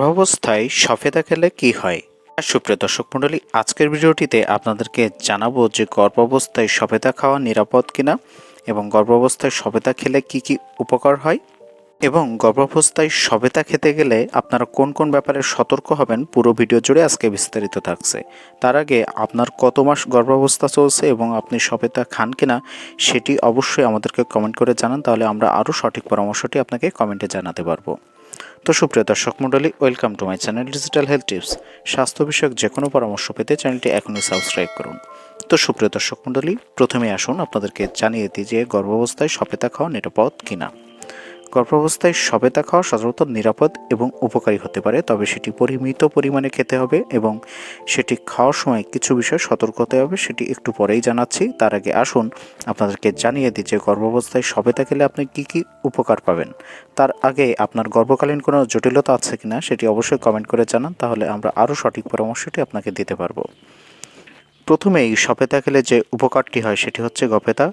গর্ভাবস্থায় সফেদা খেলে কি হয়? সুপ্রিয় দর্শক মণ্ডলী, আজকের ভিডিওটিতে আপনাদেরকে জানাব যে গর্ভাবস্থায় সফেদা খাওয়া নিরাপদ কিনা এবং গর্ভাবস্থায় সবেদা খেলে কি কি উপকার হয়? এবং গর্ভাবস্থায় সবেতা খেতে গেলে আপনারা কোন কোন ব্যাপারে সতর্ক হবেন পুরো ভিডিও জুড়ে আজকে বিস্তারিত থাকছে। তার আগে আপনার কত মাস গর্ভাবস্থা চলছে এবং আপনি সবেতা খান কিনা সেটি অবশ্যই আমাদেরকে কমেন্ট করে জানান, তাহলে আমরা আরও সঠিক পরামর্শটি আপনাকে কমেন্টে জানাতে পারব। তো সুপ্রিয় দর্শক মণ্ডলী welcome to my channel digital health tips স্বাস্থ্য বিষয়ক যে কোনো পরামর্শ পেতে চ্যানেলটি এখনই সাবস্ক্রাইব করুন। তো সুপ্রিয় দর্শক মণ্ডলী প্রথমে আসুন আপনাদেরকে জানিয়ে দিই যে গর্ভাবস্থায় সপেতা খাওয়া নিরাপদ কিনা। গর্ভাবস্থায় সবেতা খাওয়া সাধারণত নিরাপদ এবং উপকারী হতে পারে, তবে সেটি পরিমিত পরিমাণে খেতে হবে এবং সেটি খাওয়ার সময় কিছু বিষয় সতর্ক হতে হবে, সেটি একটু পরেই জানাচ্ছি। তার আগে আসুন, আপনাদেরকে জানিয়ে দিই যে গর্ভাবস্থায় সবেতা খেলে আপনি কি কি উপকার পাবেন। তার আগে আপনার গর্ভকালীন কোনো জটিলতা আছে কিনা সেটি অবশ্যই কমেন্ট করে জানান, তাহলে আমরা আরও সঠিক পরামর্শটি আপনাকে দিতে পারব। প্রথমেই সপেতা খেলে যে উপকারটি হয় সেটি হচ্ছে গপেতা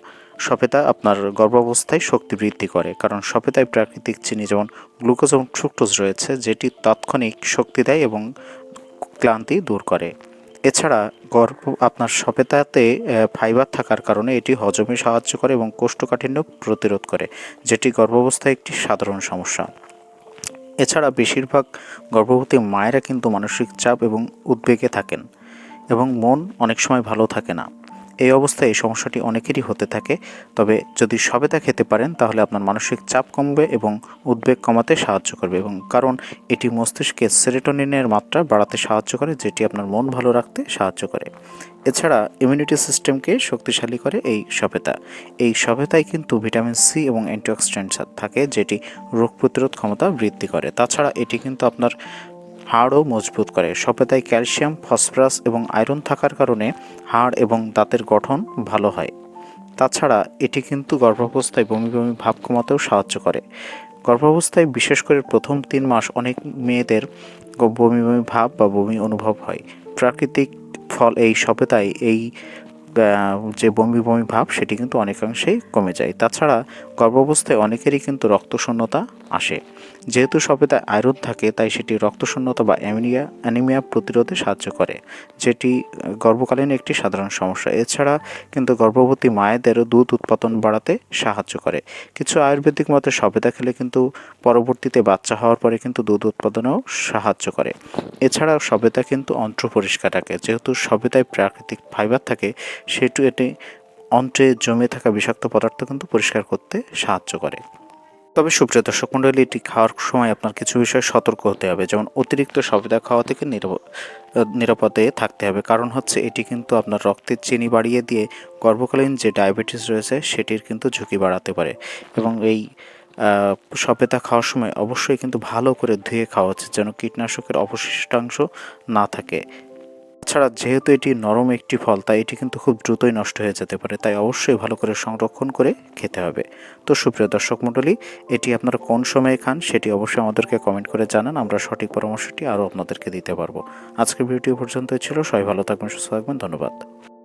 সপেতা আপনার গর্ভাবস্থায় শক্তি বৃদ্ধি করে, কারণ সপেতায় প্রাকৃতিক চিনি যেমন গ্লুকোজ এবং ফ্রুক্টোজ রয়েছে, যেটি তাৎক্ষণিক শক্তি দেয় এবং ক্লান্তি দূর করে। এছাড়া গর্ভ, আপনার সপেতাতে ফাইবার থাকার কারণে এটি হজমে সাহায্য করে এবং কোষ্ঠকাঠিন্য প্রতিরোধ করে, যেটি গর্ভাবস্থায় একটি সাধারণ সমস্যা। এছাড়া বেশিরভাগ গর্ভবতী মায়েরা কিন্তু মানসিক চাপ এবং উদ্বেগে থাকেন। এবং মন অনেক সময় ভালো থাকে না। এই অবস্থায় এই সমস্যাটি অনেকেরই হতে থাকে, তবে যদি সবেদা খেতে পারেন, তাহলে আপনার মানসিক চাপ কমবে এবং উদ্বেগ কমাতে সাহায্য করবে এবং কারণ এটি মস্তিষ্কে সেরেটোনিনের মাত্রা বাড়াতে সাহায্য করে, যেটি আপনার মন ভালো রাখতে সাহায্য করে। এছাড়া ইমিউনিটি সিস্টেমকে শক্তিশালী করে এই সভেতা এই সভেতায় কিন্তু ভিটামিন সি এবং অ্যান্টিঅক্সিডেন্টস থাকে, যেটি রোগ প্রতিরোধ ক্ষমতা বৃদ্ধি করে। তাছাড়া এটি কিন্তু আপনার হাড়ও মজবুত করে। সপেতায় ক্যালসিয়াম, ফসফরাস এবং আয়রন থাকার কারণে হাড় এবং দাঁতের গঠন ভালো হয়। তাছাড়া এটি কিন্তু গর্ভাবস্থায় বমি বমি ভাব কমাতেও সাহায্য করে। গর্ভাবস্থায় বিশেষ করে প্রথম তিন মাস অনেক মেয়েদের বমি বমি ভাব বা বমি অনুভব হয়। প্রাকৃতিক ফল এই সভ্যতায় এই যে বমি বমি ভাব সেটি কিন্তু অনেকাংশেই কমে যায়। তাছাড়া গর্ভাবস্থায় অনেকেরই কিন্তু রক্তশূন্যতা আসে। যেহেতু সবেতে আয়রন থাকে, তাই সেটি রক্তশূন্যতা বা অ্যামিনিয়া, অ্যানিমিয়া প্রতিরোধে সাহায্য করে, যেটি গর্ভকালীন একটি সাধারণ সমস্যা। এছাড়া কিন্তু গর্ভবতী মায়েদেরও দুধ উৎপাদন বাড়াতে সাহায্য করে। কিছু আয়ুর্বেদিক মতে সবেদা খেলে কিন্তু পরবর্তীতে বাচ্চা হওয়ার পরে কিন্তু দুধ উৎপাদনেও সাহায্য করে। এছাড়া সবেদা কিন্তু অন্ত্র পরিষ্কার রাখে। যেহেতু সবেদায় প্রাকৃতিক ফাইবার থাকে, সেটু এটি অন্ত্রে জমে থাকা বিষাক্ত পদার্থ কিন্তু পরিষ্কার করতে সাহায্য করে। তবে সুপ্রিয় দর্শক মণ্ডলী এটি খাওয়ার সময় আপনার কিছু বিষয়ে সতর্ক হতে হবে। যেমন অতিরিক্ত সবেদা খাওয়া থেকে নিরাপদে থাকতে হবে। কারণ হচ্ছে এটি কিন্তু আপনার রক্তের চিনি বাড়িয়ে দিয়ে গর্ভকালীন যে ডায়াবেটিস রয়েছে, সেটির কিন্তু ঝুঁকি বাড়াতে পারে। এবং এই সবেদা খাওয়ার সময় অবশ্যই কিন্তু ভালো করে ধুয়ে খাওয়া উচিত যেন কীটনাশকের অবশিষ্টাংশ না থাকে। তাছাড়া যেহেতু এটি নরম একটি ফল, তাই এটি কিন্তু খুব দ্রুতই নষ্ট হয়ে যেতে পারে, তাই অবশ্যই ভালো করে সংরক্ষণ করে খেতে হবে। তো সুপ্রিয় দর্শক মণ্ডলী, এটি আপনারা কোন সময়ে খান সেটি অবশ্যই আমাদেরকে কমেন্ট করে জানান, আমরা সঠিক পরামর্শটি আরও আপনাদেরকে দিতে পারব। আজকের ভিডিও পর্যন্ত ছিল, সবাই ভালো থাকবেন, সুস্থ থাকবেন, ধন্যবাদ।